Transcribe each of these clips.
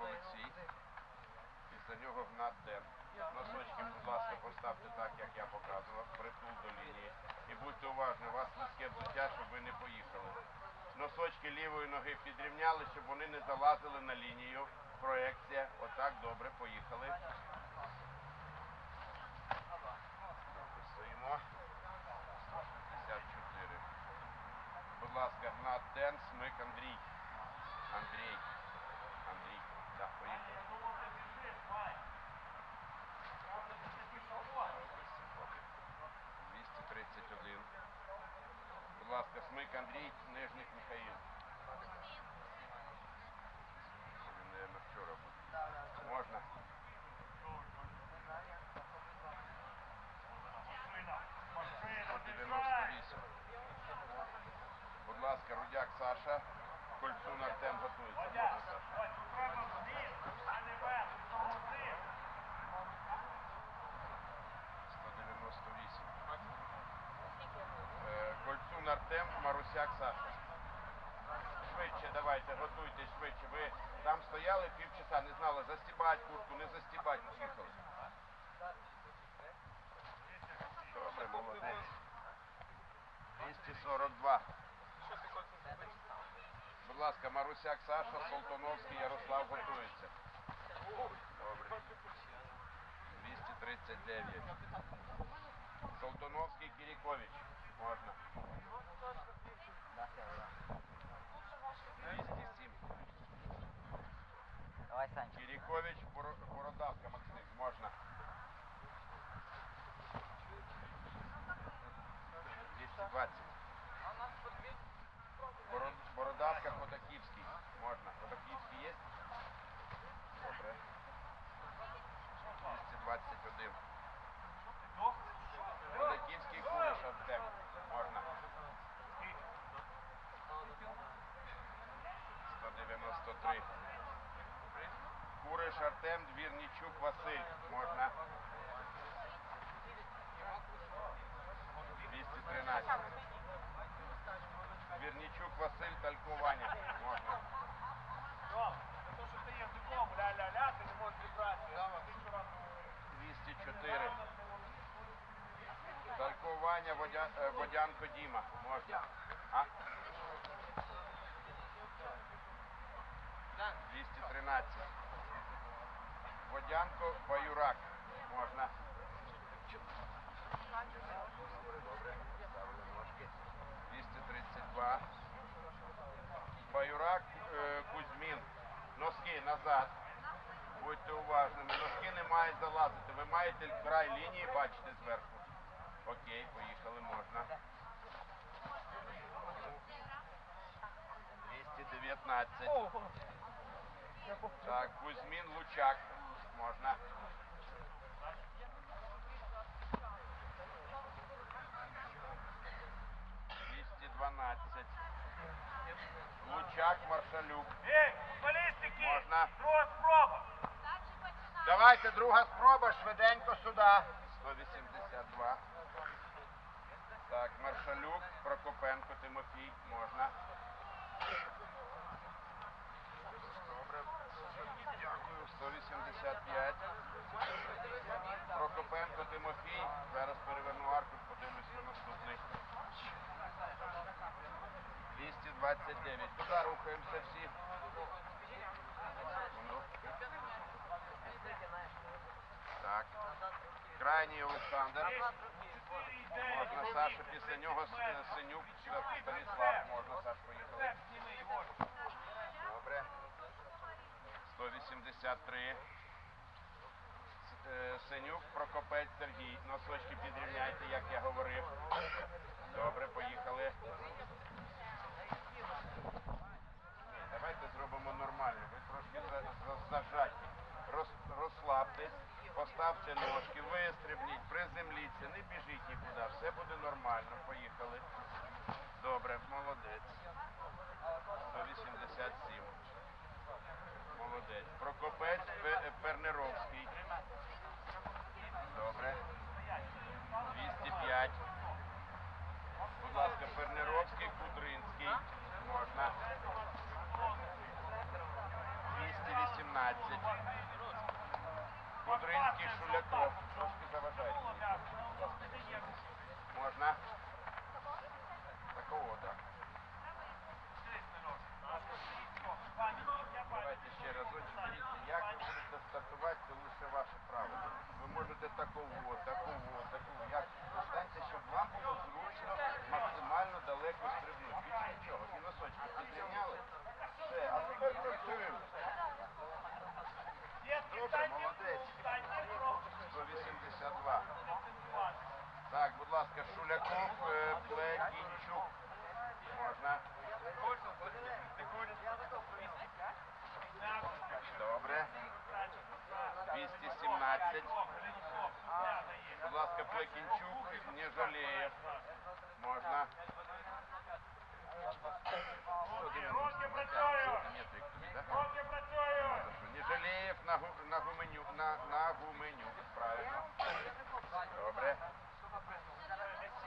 Олексій. Після нього Гнат Ден. Носочки, будь ласка, поставте так, як я показував, притул до лінії. І будьте уважні, у вас низьке взуття, щоб ви не поїхали. Носочки лівої ноги підрівняли, щоб вони не залазили на лінію. Проекція. Отак, добре, поїхали. Стоїмо. 164. Будь ласка, Гнат Ден, смик. Андрій. Андрій. Так, поїхали. Двісті тридцять один. Будь Андрей Нижник Михаїл. Він, наверное, вчора був. Можна? Сто дев'яносто вісім. Будь ласка, Рудяк Саша. Кольцун Артем готується. Можна, Саша? 198. Е, Кольцун Артем, Марусяк Саша. Швидше давайте, готуйтесь швидше. Ви там стояли півчаса, не знали, застібати куртку, не застібати, поїхали. Добре, молодець. 242. Будь ласка, Марусяк Саша, Солтоновський, Ярослав готується. Добре. 239. Солтоновський, Кірікович. Можно. Можно точно пишет. Да, да. Лучше ваши. Да, если Давай, Санчо. Кирихович, Бородавка, Максим, можно. Здесь 20. А у нас под Бородавка, Двірнічук Василь. Можна. 213. Двірнічук Василь, Талько Ваня. Можна. То, ля-ля-ля, ти не можеш зібратися. 204. Талько Ваня, Водя, е, Водянко Діма. Можна. А? 213. Водянко Баюрак. Можна. Добре, добре. Ставлю ножки. 232. Баюрак е, Кузьмін. Носки назад. Будьте уважними. Носки не мають залазити. Ви маєте край лінії бачите зверху. Окей, поїхали, можна. 219. Так, Кузьмін Лучак. Можна. Двісті дванадцять. Лучак Маршалюк. Ей, балістики! Можна. Друга спроба! Давайте друга спроба, швиденько сюди. 182. Так, Маршалюк, Прокопенко, Тимофій, можна. Дякую. 185. Прокопенко, Тимофій. Зараз переверну арку, подивлюсь на наступний. 229. Туди рухаємося всі. Так. Крайній Олександр. Можна Саша, після нього Синюк, Станіслав. Можна, Саш, поїхали. Добре. 183. Е, Синюк, Прокопець, Сергій. Носочки підрівняйте, як я говорив. Добре, поїхали. Давайте зробимо нормально. Ви трошки за- за- зажаті. Роз, розслабтесь, поставте ножки, вистрибніть, приземліться, не біжіть нікуди, все буде нормально. Поїхали. Добре, молодець. 187. Молодець. Прокопець Пе- Пернеровський. Добре. 205. Будь ласка, Пернеровський, Кудринський. Можна. 218. Туринський Шуляков. Трошки заважаєте. мені. Можна? Такого, так. Давайте ще разочок. Дивіться, як ви будете стартувати, це лише ваше право. Ви можете такого, такого, такого. Як станьте, щоб вам було зручно максимально далеко стрибнути. Більше нічого. І носочки підрівняли. Все, а тепер працюємо. Добре, молодець. 182. Так, будь ласка, Шуляков, е, Плетінчук. Можна? Добре. 217. Будь ласка, Плекінчук, не жаліє. Можна. Руки працюють! Метрик тобі, так? Руки працюють! Хорошо. Не жалеєв на, гу, на гуменю, на, на гуменю. Правильно. Добре.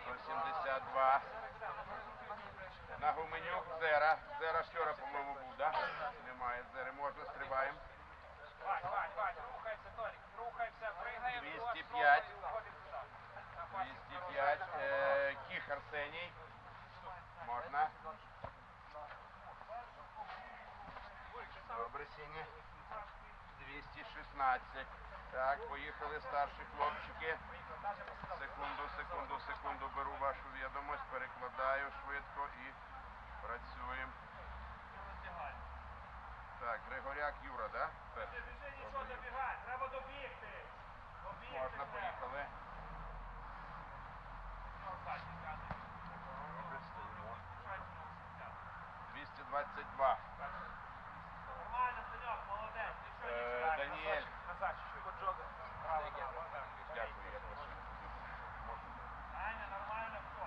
172. На Зера. Зера вчора, по-моєму, був, так? Да? Немає Зери. Можна, стрибаємо. Вань, Вань, Вань, рухайся, Толік, рухайся, пригаємо. 205. 205. Е, Кіх Арсеній. Можна. Добре, Сіня. 216. Так, поїхали старші хлопчики. Секунду, секунду, секунду. Беру вашу відомость, перекладаю швидко і працюємо. Так, Григоряк Юра, да? Біжи, нічого Добре, треба добігти. Можна, треба. поїхали. Добре, 222. Нормально, Саньок, молодець. Нічого, Е, нічого. Даніель. Назад чуть-чуть. Поджога. Дякую, я прошу. Можна. Аня, нормально, все.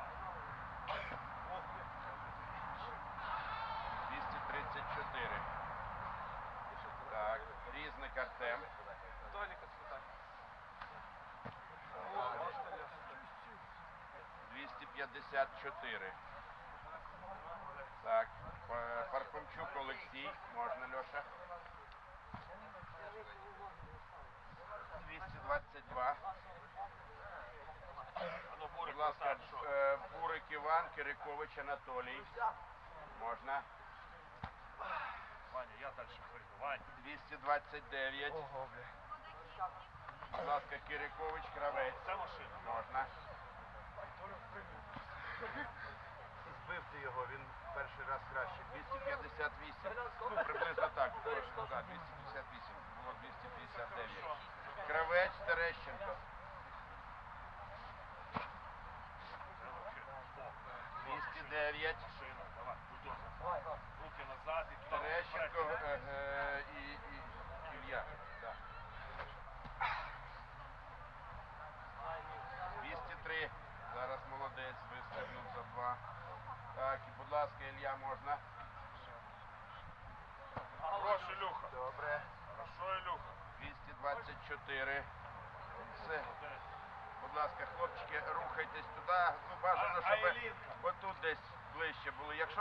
234. Так, різник Артем. Толіка спитай. 254. Так, Па- Пархомчук Олексій. Можна, Льоша. 222. Будь ласка, е, Бурик Іван, Кирикович Анатолій. Можна. Ваня, я далі прийду. Ваня. 229. Ого, бля. Будь ласка, Кирикович Кравець. Це машина. Можна. Збив ти його, він перший раз краще. 258. Ну, приблизно так. Точно, так, 258. Було 259. Кравець Терещенко. 209. Руки назад і. Терещенко е, е, і, і Ілля. Да. 203. Зараз молодець, вистрибнув за два. Так, і будь ласка, Ілля, можна. Хороший, Люха. Добре. Хорошо, Ілюха. 224. Все. Будь ласка, хлопчики, рухайтесь туди. Ну, бажано, щоб отут десь ближче були. Якщо